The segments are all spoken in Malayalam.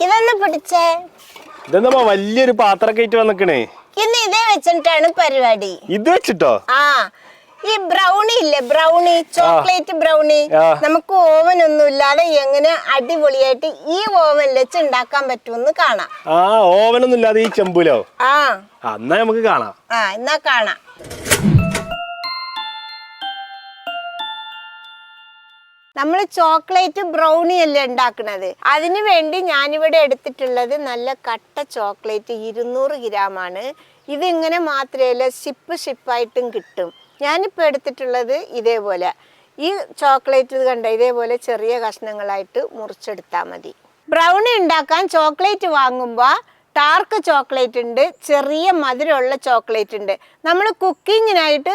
ഇതൊന്ന് പിടിച്ചേ? ഇതെന്താ വലിയൊരു പാത്രമൊക്കെ ആയിട്ട് വന്നിക്കണേ? ഇന്ന് ഇതേ വെച്ചിട്ടാണ് പരിപാടി. ഇത് വെച്ചിട്ടോ? ആ ഈ ബ്രൗണി ഇല്ലേ? ബ്രൗണി ചോക്ലേറ്റ് ബ്രൗണി നമുക്ക് ഓവൻ ഒന്നും ഇല്ലാതെ എങ്ങനെ അടിപൊളിയായിട്ട് ഈ ഓവനിൽ വെച്ച് ഉണ്ടാക്കാൻ പറ്റുമെന്ന് കാണാം. ആ ഓവൻ ഒന്നും ഇല്ലാതെ ഈ ചെമ്പുലോ? ആ. ആ, എന്നാ നമുക്ക് കാണാം. ആ എന്നാ കാണാം. നമ്മൾ ചോക്ലേറ്റ് ബ്രൗണി അല്ലേ ഉണ്ടാക്കുന്നത് അതിനു വേണ്ടി ഞാനിവിടെ എടുത്തിട്ടുള്ളത് നല്ല കട്ട ചോക്ലേറ്റ് ഇരുന്നൂറ് ഗ്രാമാണ് ഇതിങ്ങനെ മാത്രമല്ല ഷിപ്പ് ഷിപ്പായിട്ടും കിട്ടും. ഞാനിപ്പോൾ എടുത്തിട്ടുള്ളത് ഇതേപോലെ. ഈ ചോക്ലേറ്റ് കണ്ട? ഇതേപോലെ ചെറിയ കഷ്ണങ്ങളായിട്ട് മുറിച്ചെടുത്താൽ മതി. ബ്രൗണി ഉണ്ടാക്കാൻ ചോക്ലേറ്റ് വാങ്ങുമ്പോൾ ഡാർക്ക് ചോക്ലേറ്റ് ഉണ്ട് ചെറിയ മധുരമുള്ള ചോക്ലേറ്റ് ഉണ്ട്. നമ്മൾ കുക്കിങ്ങിനായിട്ട്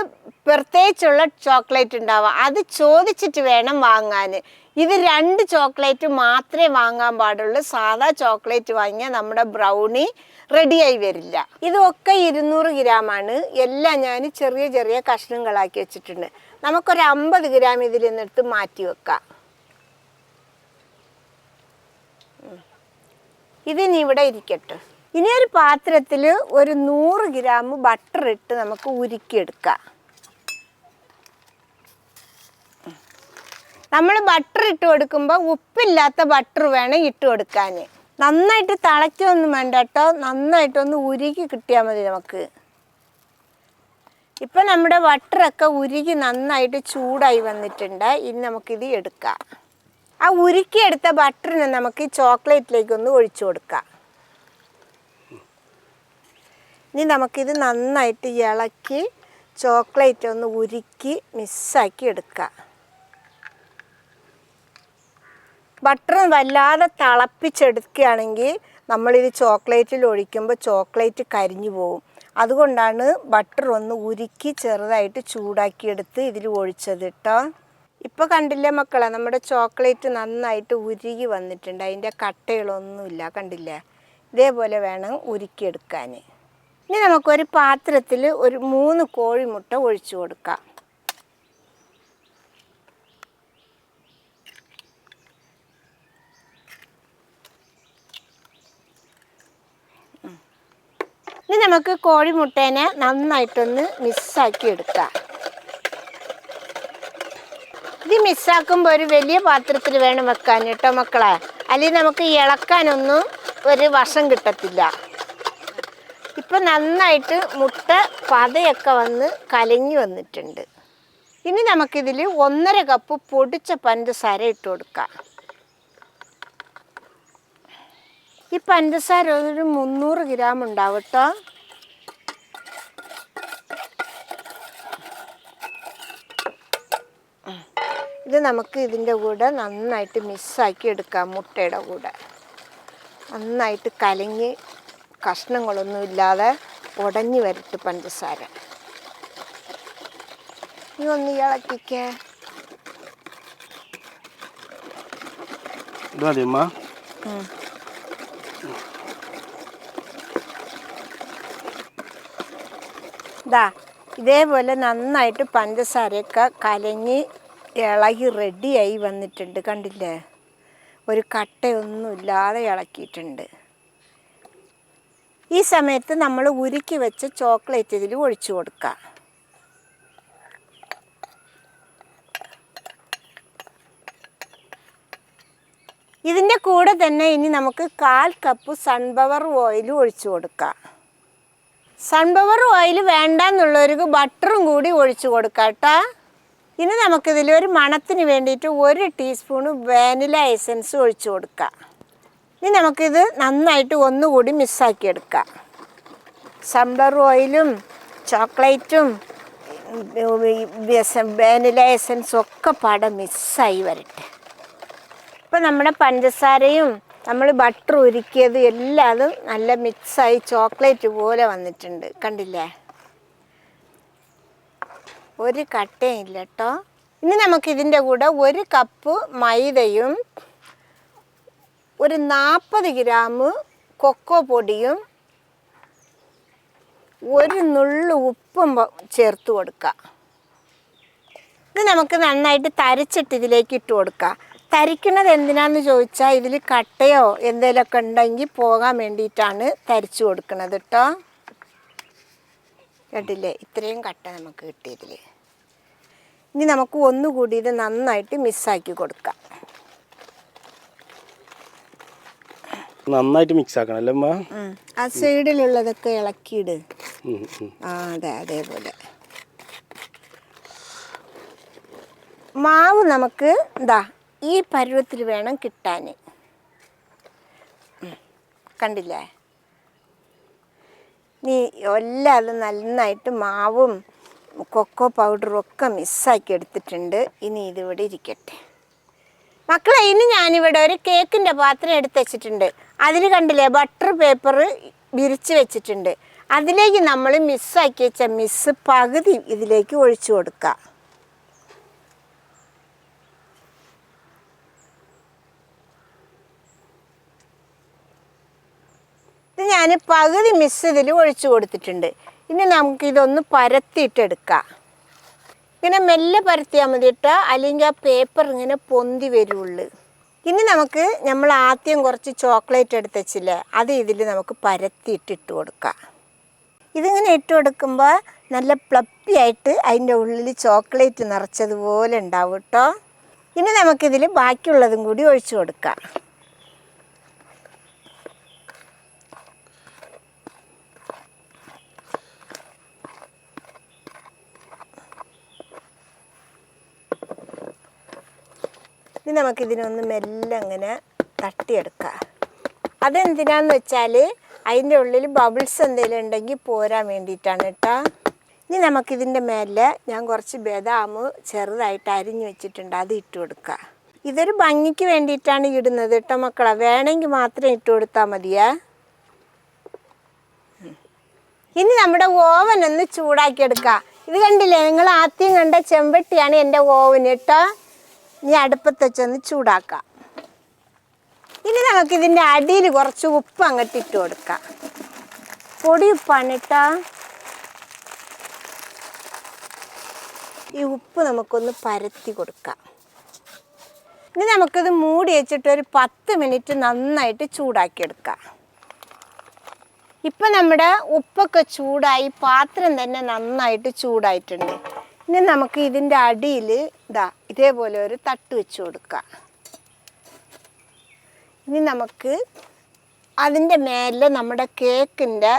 പ്രത്യേകിച്ചുള്ള ചോക്ലേറ്റ് ഉണ്ടാവുക അത് ചോദിച്ചിട്ട് വേണം വാങ്ങാൻ. ഇത് രണ്ട് ചോക്ലേറ്റ് മാത്രമേ വാങ്ങാൻ പാടുള്ളൂ. സാധാ ചോക്ലേറ്റ് വാങ്ങിയാൽ നമ്മുടെ ബ്രൗണി റെഡിയായി വരില്ല. ഇതൊക്കെ ഇരുന്നൂറ് ഗ്രാമാണ് എല്ലാം ഞാൻ ചെറിയ ചെറിയ കഷ്ണങ്ങളാക്കി വെച്ചിട്ടുണ്ട്. നമുക്കൊരു അമ്പത് ഗ്രാം ഇതിൽ നിന്നെടുത്ത് മാറ്റി വെക്കാം. ഇതിനി ഇവിടെ ഇരിക്കട്ടെ. ഇനി ഒരു പാത്രത്തിൽ ഒരു നൂറ് ഗ്രാം ബട്ടർ ഇട്ട് നമുക്ക് ഉരുക്കിയെടുക്കാം. നമ്മൾ ബട്ടർ ഇട്ട് കൊടുക്കുമ്പോൾ ഉപ്പില്ലാത്ത ബട്ടർ വേണം ഇട്ട് കൊടുക്കാൻ. നന്നായിട്ട് തിളയ്ക്കൊന്നും വേണ്ട കേട്ടോ. നന്നായിട്ടൊന്ന് ഉരുകി കിട്ടിയാൽ മതി നമുക്ക്. ഇപ്പം നമ്മുടെ ബട്ടറൊക്കെ ഉരുകി നന്നായിട്ട് ചൂടായി വന്നിട്ടുണ്ട്. ഇനി നമുക്കിത് എടുക്കാം. ആ ഉരുക്കിയെടുത്ത ബട്ടറിനെ നമുക്ക് ഈ ചോക്ലേറ്റിലേക്ക് ഒന്ന് ഒഴിച്ചു കൊടുക്കാം. ഇനി നമുക്കിത് നന്നായിട്ട് ഇളക്കി ചോക്ലേറ്റ് ഒന്ന് ഉരുക്കി മിസ്സാക്കി എടുക്കാം. ബട്ടർ വല്ലാതെ തിളപ്പിച്ചെടുക്കുകയാണെങ്കിൽ നമ്മളിത് ചോക്ലേറ്റിൽ ഒഴിക്കുമ്പോൾ ചോക്ലേറ്റ് കരിഞ്ഞു പോകും അതുകൊണ്ടാണ് ബട്ടർ ഒന്ന് ഉരുക്കി ചെറുതായിട്ട് ചൂടാക്കിയെടുത്ത് ഇതിൽ ഒഴിച്ചത് കേട്ടോ. ഇപ്പോൾ കണ്ടില്ലേ മക്കളെ നമ്മുടെ ചോക്ലേറ്റ് നന്നായിട്ട് ഉരുകി വന്നിട്ടുണ്ട്. അതിന്റെ കട്ടകളൊന്നുമില്ല കണ്ടില്ലേ? ഇതേപോലെ വേണം ഉരുക്കിയെടുക്കാൻ ഇനി നമുക്കൊരു പാത്രത്തിൽ ഒരു മൂന്ന് കോഴിമുട്ട ഒഴിച്ചു കൊടുക്കാം. ഇനി നമുക്ക് കോഴിമുട്ടേനെ നന്നായിട്ടൊന്ന് മിസ്സാക്കി എടുക്കാം ഇത് മിസ്സാക്കുമ്പോൾ ഒരു വലിയ പാത്രത്തിൽ വേണം വെക്കാൻ കേട്ടോ മക്കളെ. അല്ലെങ്കിൽ നമുക്ക് ഇളക്കാനൊന്നും ഒരു വശം കിട്ടത്തില്ല. ഇപ്പം നന്നായിട്ട് മുട്ട പതയൊക്കെ വന്ന് കലങ്ങി വന്നിട്ടുണ്ട്. ഇനി നമുക്കിതിൽ ഒന്നര കപ്പ് പൊടിച്ച പഞ്ചസാര ഇട്ട് കൊടുക്കാം. ഈ പഞ്ചസാര ഒരു മുന്നൂറ് ഗ്രാം ഉണ്ടാവട്ടോ കേട്ടോ. ഇത് നമുക്ക് ഇതിന്റെ കൂടെ നന്നായിട്ട് മിസ്സാക്കി എടുക്കാം മുട്ടയുടെ കൂടെ. നന്നായിട്ട് കലങ്ങി കഷ്ണങ്ങളൊന്നും ഇല്ലാതെ ഉടഞ്ഞു വരട്ട് പഞ്ചസാര. നീ ഒന്ന് ഇളക്കിക്കേ. അമ്മ. ഇതേപോലെ നന്നായിട്ട് പഞ്ചസാരയൊക്കെ കലങ്ങി ഇളകി റെഡിയായി വന്നിട്ടുണ്ട്. കണ്ടില്ലേ? ഒരു കട്ടയൊന്നും ഇല്ലാതെ ഇളക്കിയിട്ടുണ്ട്. ഈ സമയത്ത് നമ്മൾ ഉരുക്കി വെച്ച ചോക്ലേറ്റ് ഇതിൽ ഒഴിച്ചു കൊടുക്കുക. ഇതിന്റെ കൂടെ തന്നെ ഇനി നമുക്ക് കാൽ കപ്പ് സൺഫ്ലവർ ഓയിൽ ഒഴിച്ചു കൊടുക്കാം. സൺഫ്ലവർ ഓയിൽ വേണ്ടെന്നുള്ളവർക്ക് ബട്ടറും കൂടി ഒഴിച്ചു കൊടുക്കാം കേട്ടോ. ഇനി നമുക്കിതിൽ ഒരു മണത്തിന് വേണ്ടിയിട്ട് ഒരു ടീസ്പൂണ് വാനില എസൻസ് ഒഴിച്ചു കൊടുക്കാം. ഇനി നമുക്കിത് നന്നായിട്ട് ഒന്നുകൂടി മിസ്സാക്കി എടുക്കാം. സൺഫ്ലവർ ഓയിലും ചോക്ലേറ്റും വാനില എസൻസും ഒക്കെ പാടെ മിസ്സായി വരട്ടെ. ഇപ്പം നമ്മുടെ പഞ്ചസാരയും നമ്മൾ ബട്ടർ ഉരുക്കിയത് എല്ലാതും നല്ല മിക്സായി ചോക്ലേറ്റ് പോലെ വന്നിട്ടുണ്ട്. കണ്ടില്ലേ? ഒരു കട്ടയും ഇല്ല കേട്ടോ ഇനി നമുക്ക് ഇതിന്റെ കൂടെ ഒരു കപ്പ് മൈദയും ഒരു നാൽപ്പത് ഗ്രാം കൊക്കോ പൊടിയും ഒരു നുള്ളു ഉപ്പും ചേർത്ത് കൊടുക്കുക ഇത് നമുക്ക് നന്നായിട്ട് തരച്ചിട്ട് ഇതിലേക്ക് ഇട്ട് കൊടുക്കുക തരിക്കുന്നത് എന്തിനാന്ന് ചോദിച്ചാൽ ഇതിൽ കട്ടയോ എന്തെങ്കിലുമൊക്കെ ഉണ്ടെങ്കിൽ പോകാൻ വേണ്ടിയിട്ടാണ് തരിച്ചു കൊടുക്കുന്നത് കേട്ടോ കേട്ടില്ലേ ഇത്രയും കട്ട നമുക്ക് കിട്ടിയതിൽ ഇനി നമുക്ക് ഒന്നുകൂടി ഇത് നന്നായിട്ട് മിക്സാക്കി കൊടുക്കാം. നന്നായിട്ട് മിക്സ് ആക്കണം അല്ലേ അമ്മ. ആ സൈഡിലുള്ളതൊക്കെ ഇളക്കിയിട്. ആ അതെ അതേപോലെ. മാവ് നമുക്ക് എന്താ ഈ പരുവത്തിൽ വേണം കിട്ടാൻ. കണ്ടില്ലേ? നീ എല്ലാം അത് നന്നായിട്ട് മാവും കൊക്കോ പൗഡറും ഒക്കെ മിസ്സാക്കി എടുത്തിട്ടുണ്ട്. ഇനി ഇതിവിടെ ഇരിക്കട്ടെ. മക്കളെ ഇനി ഞാനിവിടെ ഒരു കേക്കിന്റെ പാത്രം എടുത്ത് വെച്ചിട്ടുണ്ട്. അതിൽ കണ്ടില്ലേ ബട്ടർ പേപ്പർ വിരിച്ച് വെച്ചിട്ടുണ്ട്. അതിലേക്ക് നമ്മൾ മിസ്സാക്കി വെച്ച മിസ് പകുതി ഇതിലേക്ക് ഒഴിച്ചു കൊടുക്കുക ഞാൻ പകുതി മിസ് ഇതിൽ ഒഴിച്ചു കൊടുത്തിട്ടുണ്ട്. ഇനി നമുക്ക് ഇതൊന്ന് പരത്തിയിട്ടെടുക്കാം. ഇങ്ങനെ മെല്ലെ പരത്തിയാൽ മതി കേട്ടോ അല്ലെങ്കിൽ ആ പേപ്പർ ഇങ്ങനെ പൊന്തി വരുള്ളൂ ഇനി നമുക്ക് നമ്മൾ ആദ്യം കുറച്ച് ചോക്ലേറ്റ് എടുത്ത് വെച്ചില്ലേ അത് ഇതിൽ നമുക്ക് പരത്തിയിട്ട് ഇട്ട് കൊടുക്കാം. ഇതിങ്ങനെ ഇട്ട് കൊടുക്കുമ്പോൾ നല്ല പ്ലപ്പി ആയിട്ട് അതിന്റെ ഉള്ളിൽ ചോക്ലേറ്റ് നിറച്ചതുപോലെ ഉണ്ടാവും കേട്ടോ ഇനി നമുക്കിതിൽ ബാക്കിയുള്ളതും കൂടി ഒഴിച്ചു കൊടുക്കാം. ഇനി നമുക്കിതിനൊന്ന് മെല്ലെ അങ്ങനെ തട്ടിയെടുക്കാം. അതെന്തിനാന്ന് വെച്ചാൽ അതിന്റെ ഉള്ളിൽ ബബിൾസ് എന്തെങ്കിലും ഉണ്ടെങ്കിൽ പോരാൻ വേണ്ടിയിട്ടാണ് കേട്ടോ. ഇനി നമുക്കിതിന്റെ മേലെ ഞാൻ കുറച്ച് ബദാം ചെറുതായിട്ട് അരിഞ്ഞു വെച്ചിട്ടുണ്ട് അത് ഇട്ട് കൊടുക്കുക ഇതൊരു ഭംഗിക്ക് വേണ്ടിയിട്ടാണ് ഇടുന്നത് കേട്ടോ മക്കളെ. വേണമെങ്കിൽ മാത്രം ഇട്ട് കൊടുത്താൽ മതിയേ. ഇനി നമ്മുടെ ഓവൻ ഒന്ന് ചൂടാക്കി എടുക്കാം. ഇത് കണ്ടില്ലേ നിങ്ങൾ ആദ്യം കണ്ട ചെമ്പട്ടിയാണ് എന്റെ ഓവൻ കേട്ടോ. ഇനി അടുപ്പത്ത് വെച്ചൊന്ന് ചൂടാക്കാം. ഇനി നമുക്ക് ഇതിന്റെ അടിയിൽ കുറച്ച് ഉപ്പ് അങ്ങോട്ട് ഇട്ട് കൊടുക്കാം. പൊടി ഉപ്പാണ് കേട്ടോ ഈ ഉപ്പ് നമുക്കൊന്ന് പരത്തി കൊടുക്കാം. ഇനി നമുക്കിത് മൂടി വെച്ചിട്ട് ഒരു പത്ത് മിനിറ്റ് നന്നായിട്ട് ചൂടാക്കിയെടുക്കാം ഇപ്പം നമ്മുടെ ഉപ്പൊക്കെ ചൂടായി പാത്രം തന്നെ നന്നായിട്ട് ചൂടായിട്ടുണ്ട്. ഇനി നമുക്ക് ഇതിന്റെ അടിയിൽ ഇതാ ഇതേപോലെ ഒരു തട്ട് വെച്ച് കൊടുക്കാം ഇനി നമുക്ക് അതിന്റെ മേലെ നമ്മുടെ കേക്കിന്റെ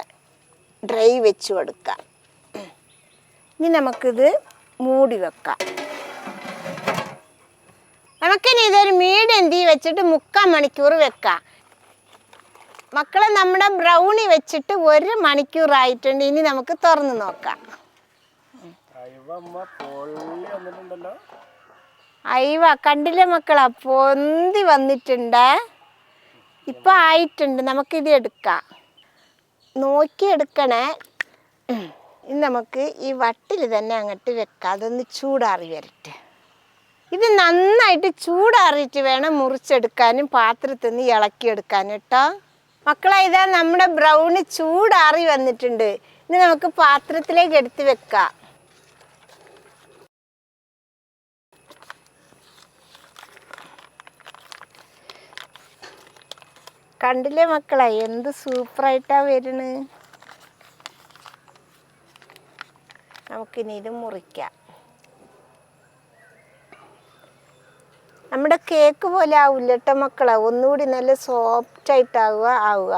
ഡ്രൈ വെച്ച് കൊടുക്കാം ഉം. ഇനി നമുക്കിത് മൂടി വെക്കാം. നമുക്കിനി ഇതൊരു മീഡിയം തീ വെച്ചിട്ട് മുക്കാൽ മണിക്കൂർ വെക്കാം. മക്കളെ നമ്മുടെ ബ്രൗണി വെച്ചിട്ട് ഒരു മണിക്കൂറായിട്ടുണ്ട് ഇനി നമുക്ക് തുറന്ന് നോക്കാം. അയവ കണ്ടില്ലേ മക്കളെ? പൊന്തി വന്നിട്ടുണ്ട്. ഇപ്പം ആയിട്ടുണ്ട്. നമുക്കിത് എടുക്കാം. നോക്കി എടുക്കണേ. നമുക്ക് ഈ വട്ടിൽ തന്നെ അങ്ങോട്ട് വെക്കാം. അതൊന്ന് ചൂടാറി വരട്ടെ. ഇത് നന്നായിട്ട് ചൂടാറിയിട്ട് വേണം മുറിച്ചെടുക്കാനും പാത്രത്തിൽ നിന്ന് ഇളക്കിയെടുക്കാനും കേട്ടോ. മക്കളെ ഇതാ നമ്മുടെ ബ്രൗണ് ചൂടാറി വന്നിട്ടുണ്ട്. ഇനി നമുക്ക് പാത്രത്തിലേക്ക് എടുത്ത് വെക്കാം. കണ്ടില്ലേ മക്കളെ? എന്ത് സൂപ്പറായിട്ടാ വരുന്നത് നമുക്കിനി ഇത് മുറിക്കാം. നമ്മുടെ കേക്ക് പോലെ ആവില്ല കേട്ടോ മക്കളെ. ഒന്നുകൂടി നല്ല സോഫ്റ്റ് ആയിട്ടാവുക ആവുക.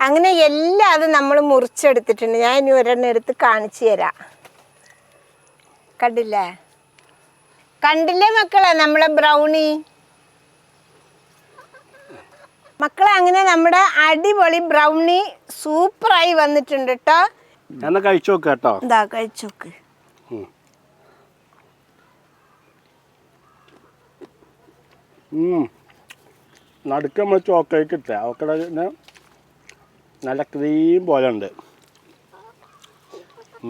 അങ്ങനെ എല്ലാം അത് നമ്മൾ മുറിച്ചെടുത്തിട്ടുണ്ട്. ഞാൻ ഇനി ഒരെണ്ണം എടുത്ത് കാണിച്ചു തരാം. കണ്ടില്ലേ? കണ്ടില്ലേ മക്കളെ? നമ്മളെ ബ്രൗണി മക്കളെ അങ്ങനെ നമ്മുടെ അടിപൊളി ബ്രൗണി സൂപ്പറായി വന്നിട്ടുണ്ട് കേട്ടോ എന്നാ കഴിച്ചു നോക്കാം കേട്ടോ. എന്താ കഴിച്ചോക്ക് ഉം. നടുക്ക് നമ്മൾ ചോക്ലേറ്റ് ഇട്ട. അവക്കടെ നല്ല ക്രീം പോലെ ഉണ്ട്.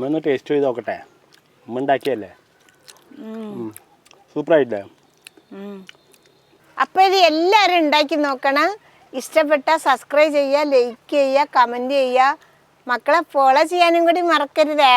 ഒന്ന് ടേസ്റ്റ് ചെയ്ത് നോക്കട്ടെ. ഉമ്മ ഉണ്ടാക്കിയല്ലേ സൂപ്പറായില്ലേ? അപ്പോൾ ഇത് എല്ലാവരും ഉണ്ടാക്കി നോക്കണം. ഇഷ്ടപ്പെട്ട സബ്സ്ക്രൈബ് ചെയ്യുക ലൈക്ക് ചെയ്യുക കമന്റ് ചെയ്യുക. മക്കളെ ഫോളോ ചെയ്യാനും കൂടി മറക്കരുതേ.